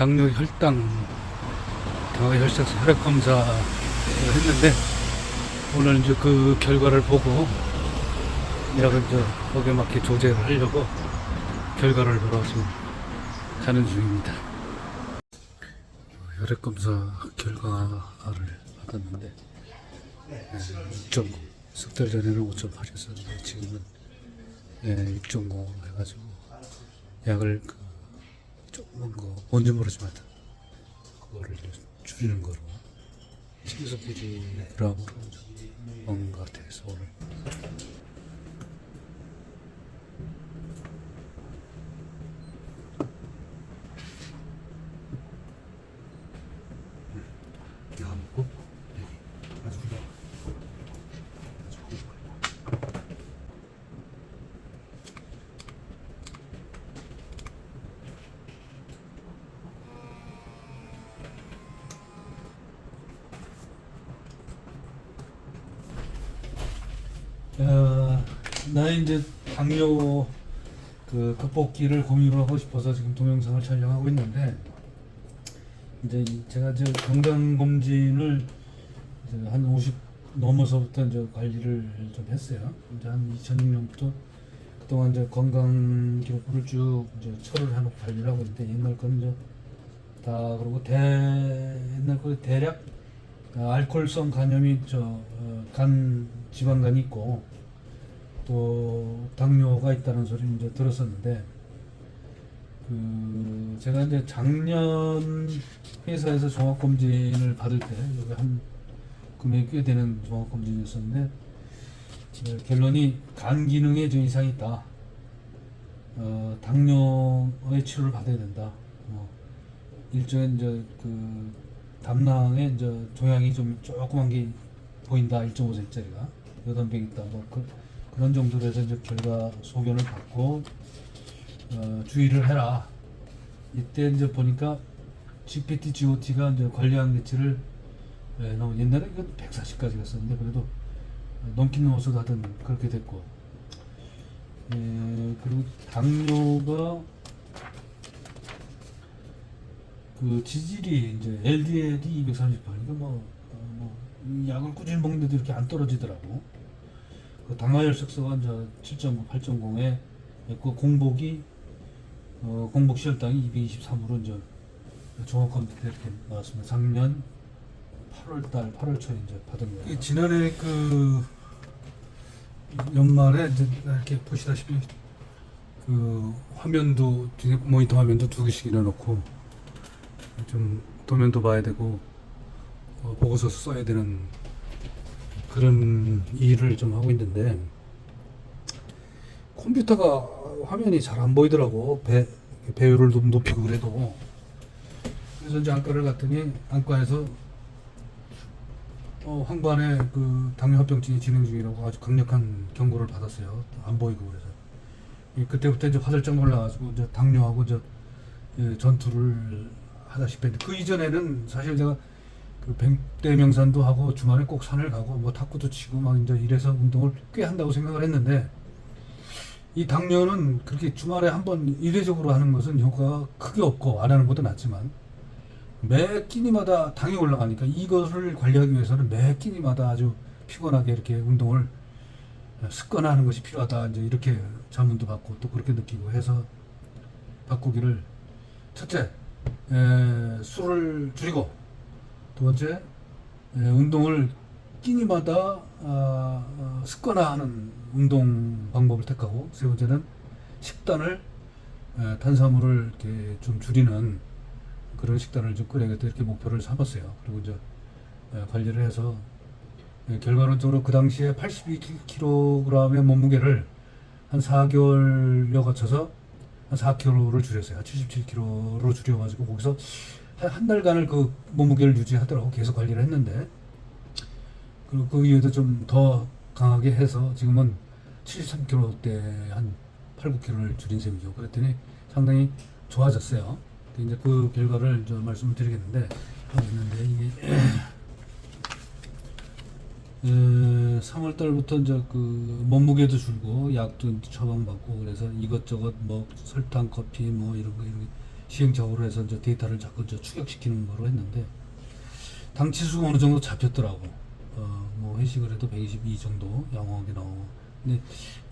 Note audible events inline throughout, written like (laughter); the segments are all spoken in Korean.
당뇨 혈당, 당뇨 혈색 혈액 검사를 했는데 오늘 이제 그 결과를 보고 약을 이제 거기에 맞게 조제를 하려고 결과를 보러 지금 가는 중입니다. 혈액 검사 결과를 받았는데 6.9 석달 전에는 5.8이었었는데 지금은 예, 6.5 해가지고 약을 그 조금만 거 뭔지 모르지만 그거를 줄이는 거로. 7mg으로 먹는 것 같아서 오늘 이거 안 먹고 여기 아주 그냥 아주 그냥 어, 나 이제 당뇨 그 극복기를 고민을 하고 싶어서 지금 동영상을 촬영하고 있는데 이제 이- 제가 이제 건강 검진을 이제 한 50 넘어서부터 이제 관리를 좀 했어요. 이제 한 2006년부터 그동안 이제 건강 기록부를 쭉 이제 처리를 해놓고 관리를 하고 있는데 옛날 거는 이제 다 그러고 대 옛날 거 대략 아, 알코올성 간염이 저간 지방간이 있고 또 당뇨가 있다는 소리 이제 들었었는데 그 제가 이제 작년 회사에서 종합 검진을 받을 때 여기 한 금액이 꽤 되는 종합 검진이었었는데 어, 결론이 간 기능에 좀 이상이 있다. 어, 당뇨의 치료를 받아야 된다. 뭐 일종의 이제 그 담낭에 이제 조향이 좀 조그만 게 보인다 1.5cm짜리가 병 있다 뭐 그, 그런 정도로 해서 이제 결과 소견을 받고 어, 주의를 해라 이때 이제 보니까 GPT, GOT가 이제 관리한 개치를 예, 너무 옛날에 이거 140까지 갔었는데 그래도 넘긴 넘어서 하여튼 그렇게 됐고 예, 그리고 당뇨가 그 지질이 이제 LDL이 238. 그러니까 뭐, 어, 뭐, 이 약을 꾸준히 먹는데도 이렇게 안 떨어지더라고. 그 당화혈색소가 이제 7.9, 8.0에 그 공복이 어, 공복 시혈당이 223으로 이제 종합 컴퓨터 이렇게 나왔습니다. 작년 8월달, 8월 초에 이제 받은 거예요. 지난해 그 연말에 이제 이렇게 보시다시피 그 화면도 뒤에 모니터 화면도 두 개씩 일어놓고 좀 도면도 봐야 되고 어, 보고서 써야 되는 그런 일을 좀 하고 있는데 컴퓨터가 화면이 잘 안 보이더라고. 배 배율을 좀 높이고 그래도. 그래서 이제 안과를 갔더니 안과에서 어, 황반에 그 당뇨합병증이 진행 중이라고 아주 강력한 경고를 받았어요. 안 보이고 그래서. 이 그때부터 이제 화들짝 놀라가지고 이제 당뇨하고 저 예, 전투를 하다시피 했는데 그 이전에는 사실 제가 그 백대 명산도 하고 주말에 꼭 산을 가고 뭐 탁구도 치고 막 이제 이래서 운동을 꽤 한다고 생각을 했는데 이 당뇨는 그렇게 주말에 한번 이례적으로 하는 것은 효과가 크게 없고 안 하는 것도 낫지만 매 끼니마다 당이 올라가니까 이것을 관리하기 위해서는 매 끼니마다 아주 피곤하게 이렇게 운동을 습관화하는 것이 필요하다. 이제 이렇게 자문도 받고 또 그렇게 느끼고 해서 바꾸기를 첫째 에, 술을 줄이고 두 번째 에, 운동을 끼니마다 아, 아, 습관화하는 운동 방법을 택하고 세 번째는 식단을 에, 탄수화물을 이렇게 좀 줄이는 그런 식단을 좀 끓여야겠다 이렇게 목표를 삼았어요. 그리고 이제 에, 관리를 해서 에, 결과론적으로 그 당시에 82kg의 몸무게를 한 4개월여 거쳐서 한 4kg를 줄였어요. 한 77kg로 줄여가지고 거기서 한, 한 달간을 그 몸무게를 유지하더라고 계속 관리를 했는데 그리고 그 이후에도 좀 더 강하게 해서 지금은 73kg대 한 8, 9kg를 줄인 셈이죠. 그랬더니 상당히 좋아졌어요. 이제 그 결과를 저 말씀을 드리겠는데 있는데 이게 (clears throat) 에, 3월 달부터 이제 그 몸무게도 줄고 약도 처방받고 그래서 이것저것 뭐 설탕 커피 뭐 이런 거 이런 거 시행착오로 해서 이제 데이터를 자꾸 저 추격시키는 거로 했는데 당 치수가 어느 정도 잡혔더라고. 어, 뭐 회식을 해도 122 정도 양호하게 나오고. 근데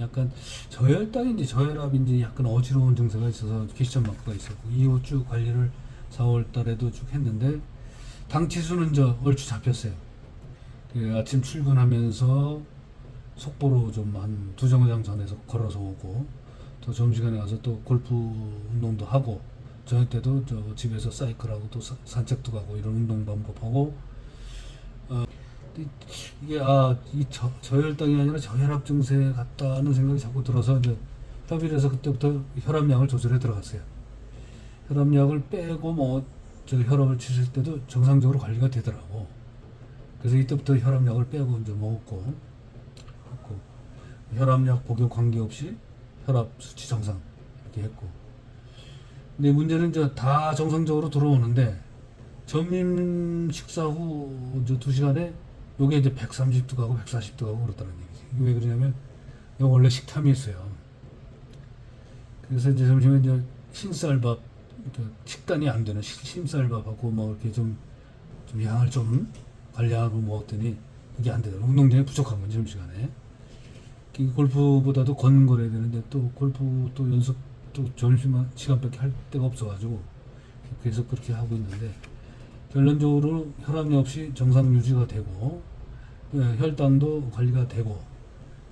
약간 저혈당인지 저혈압인지 약간 어지러운 증세가 있어서 캐시션 마크가 있었고 이후 쭉 관리를 4월 달에도 쭉 했는데 당 치수는 저 얼추 잡혔어요. 그 아침 출근하면서 속보로 좀 한 두 정거장 전에서 걸어서 오고 또 점심시간에 가서 또 골프 운동도 하고 저녁 때도 저 집에서 사이클하고 또 사- 산책도 가고 이런 운동 반복하고 어, 이- 이게 아이 저혈당이 아니라 저혈압 증세 같다는 생각이 자꾸 들어서 이제 협의해서 그때부터 혈압약을 조절해 들어갔어요. 혈압약을 빼고 뭐 저 혈압을 치실 때도 정상적으로 관리가 되더라고. 그래서 이때부터 혈압약을 빼고 이제 먹었고, 했고 혈압약 복용 관계없이 혈압 수치 정상 이렇게 했고. 근데 문제는 이제 다 정상적으로 들어오는데 점심 식사 후 이제 두 시간에 요게 이제 130도 가고 140도 가고 그렇다는 얘기지. 왜 그러냐면 이거 원래 식탐이 있어요. 그래서 이제 점심에 이제 흰쌀밥 그 식단이 안 되는 시- 흰쌀밥하고 뭐 이렇게 좀, 좀 양을 좀 관리하고 먹었더니 이게 안 되더라고. 운동량이 부족한 건지 점심시간에. 그 골프보다도 걷는 거래야 되는데 또 골프 또 연습 또 점심 시간밖에 할 데가 없어가지고 계속 그렇게 하고 있는데 결론적으로 혈압약 없이 정상 유지가 되고 예, 혈당도 관리가 되고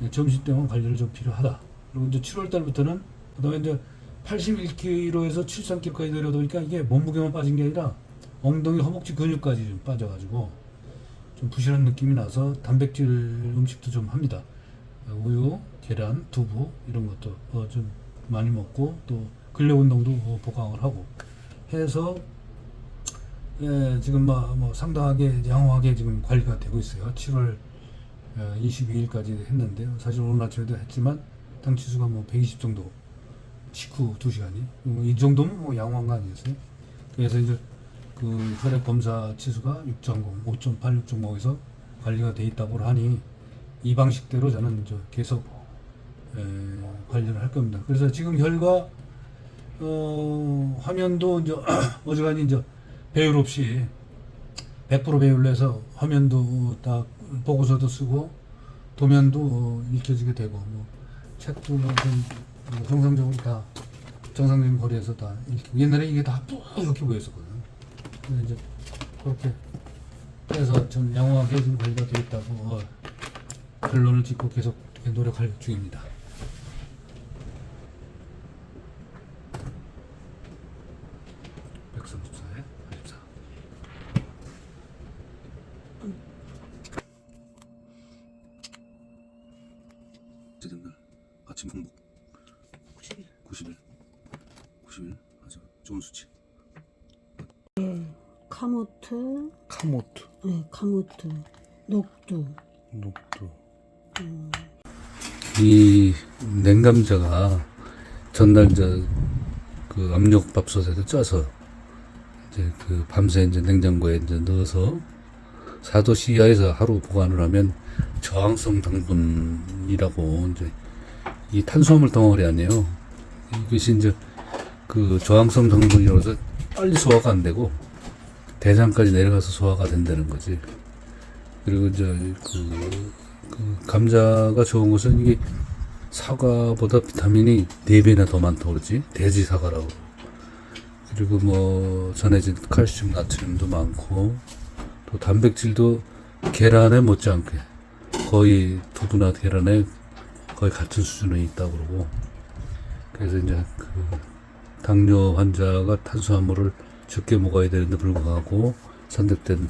예, 점심 때만 관리를 좀 필요하다. 그리고 이제 7월 달부터는 그다음에 이제 81kg에서 73kg까지 내려오니까 이게 몸무게만 빠진 게 아니라 엉덩이 허벅지 근육까지 좀 빠져가지고 좀 부실한 느낌이 나서 단백질 음식도 좀 합니다. 우유, 계란, 두부 이런 것도 어, 좀 많이 먹고 또 근력 운동도 어, 보강을 하고 해서 예, 지금 뭐, 뭐 상당하게 양호하게 지금 관리가 되고 있어요. 7월 22일까지 했는데 사실 오늘 아침에도 했지만 당 치수가 뭐 120 정도 식후 2시간이 뭐이 정도면 뭐 양호한 거 아니겠어요? 그래서 이제 그 혈액 검사 치수가 6.0, 5.8, 6.5에서 관리가 돼 있다고 하니 이 방식대로 저는 이제 계속 에, 관리를 할 겁니다. 그래서 지금 결과 어, 화면도 이제 (clears throat) 어지간히 이제 배율 없이 100% 배율로 해서 화면도 다 보고서도 쓰고 도면도 어, 읽혀지게 되고 뭐 책도 뭐좀 정상적으로 다 정상적인 거리에서 다 읽히고 옛날에 이게 다 뿌옇게 보였었거든요. 근데 이제 그렇게 해서 좀 양호하게 좀 관리가 되어 있다고 어, 결론을 짓고 계속 노력할 중입니다. 백삼십사에 팔십사. 어쨌든 날 아침 공복 90일. 90일. 90일. 아주 좋은 수치. 카모트, 카모트, 네, 카모트, 녹두. 녹두. 이 냉감자가 전날 이제 그 압력 밥솥에서 쪄서 이제 그 밤새 이제 냉장고에 이제 넣어서 4도 이하에서 하루 보관을 하면 저항성 당분이라고 이제 이 탄수화물 덩어리 아니에요. 이것이 이제 그 저항성 당분이라고 해서 빨리 소화가 안 되고 대장까지 내려가서 소화가 된다는 거지. 그리고 이제 그, 그 감자가 좋은 것은 이게 사과보다 비타민이 4배나 더 많다고 그러지. 돼지 사과라고. 그리고 뭐 전해진 칼슘, 나트륨도 많고 또 단백질도 계란에 못지않게 거의 두부나 계란에 거의 같은 수준에 있다고 그러고. 그래서 이제 그 당뇨 환자가 탄수화물을 적게 먹어야 되는데 불구하고 선택된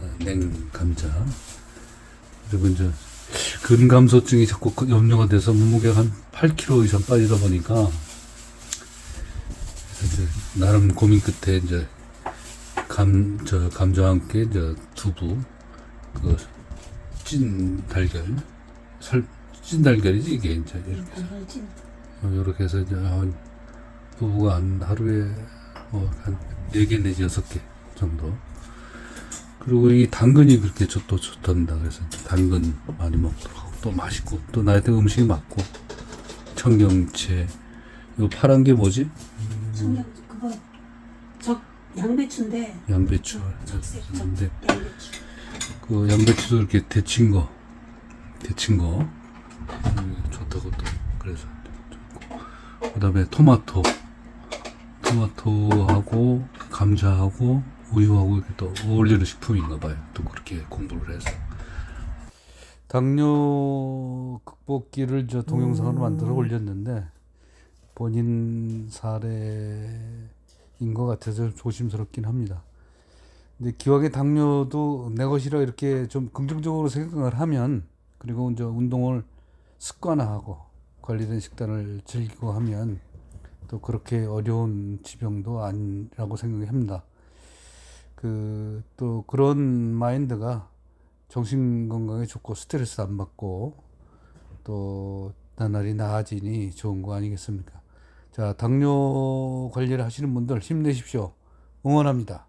어, 냉감자. 그리고 이제 근감소증이 자꾸 그 염려가 돼서 몸무게가 한 8kg 이상 빠지다 보니까 이제 나름 고민 끝에 이제 감, 저 감자와 함께 이제 두부, 그 찐 달걀, 설, 찐 달걀이지 이게 이제 이렇게 해서. 어, 이렇게 해서 이제 한 부부가 한 하루에 뭐한 네 개 내지 여섯 개 정도. 그리고 이 당근이 그렇게 좋, 또 좋단다. 그래서 당근 많이 먹도록 하고 또 맛있고 또 나한테 음식이 맞고 청경채 요 파란 게 뭐지? 청양 그거 양배추인데 양배추 적색 근데 양배추. 그 양배추도 이렇게 데친 거 데친 거 음, 좋다고 또 그래서 좋고. 그 다음에 토마토. 토마토하고 감자하고 우유하고 이렇게 또 어울리는 식품인가 봐요. 또 그렇게 공부를 해서. 당뇨 극복기를 저 동영상으로 만들어 올렸는데 본인 사례인 것 같아서 조심스럽긴 합니다. 근데 기왕에 당뇨도 내 것이라 이렇게 좀 긍정적으로 생각을 하면 그리고 이제 운동을 습관화하고 관리된 식단을 즐기고 하면 또 그렇게 어려운 지병도 아니라고 생각합니다. 그 또 그런 마인드가 정신 건강에 좋고 스트레스 안 받고 또 나날이 나아지니 좋은 거 아니겠습니까? 자, 당뇨 관리를 하시는 분들 힘내십시오. 응원합니다.